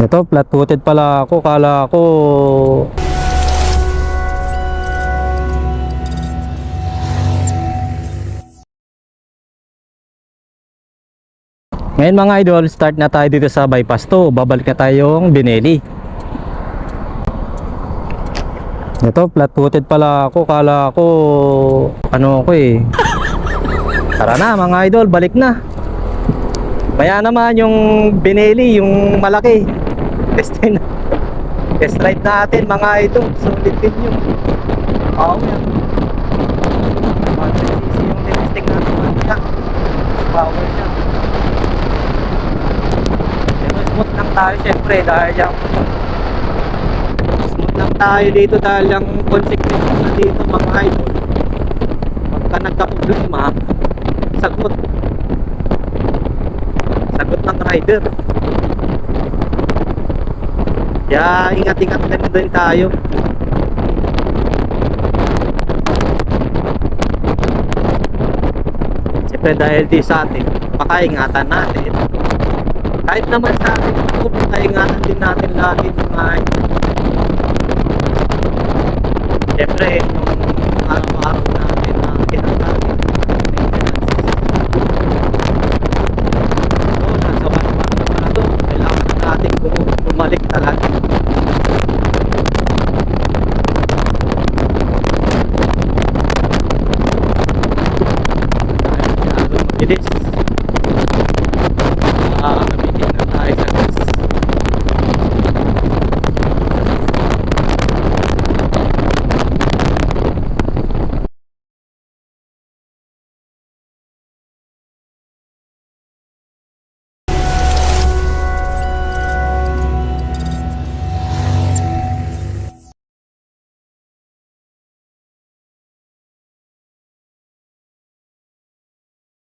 Ito, flat-footed pala ako. Kala ko... Ngayon mga idol, start na tayo dito sa bypass to. Babalik na tayong Bineli. Ito, flat-footed pala ako. Kala ko... Ano ako eh. Tara na mga idol, balik na. Kaya naman yung Bineli, yung malaki. Test na. Test ride natin mga idol. Solid din yun. Oo yan. 100cc yung testing natin mamaya. Power. Pero smooth lang tayo syempre dahil yung smooth lang tayo dito dahil yung consequence na dito mga idol. Pagka nagka-problema, sagot. Sagot ng rider. Kaya ingat-ingat din din tayo. Siyempre dahil di sa atin, pakaingatan natin. Kahit naman sa atin, pakaingatan din natin lagi mga Siyempre, yung です。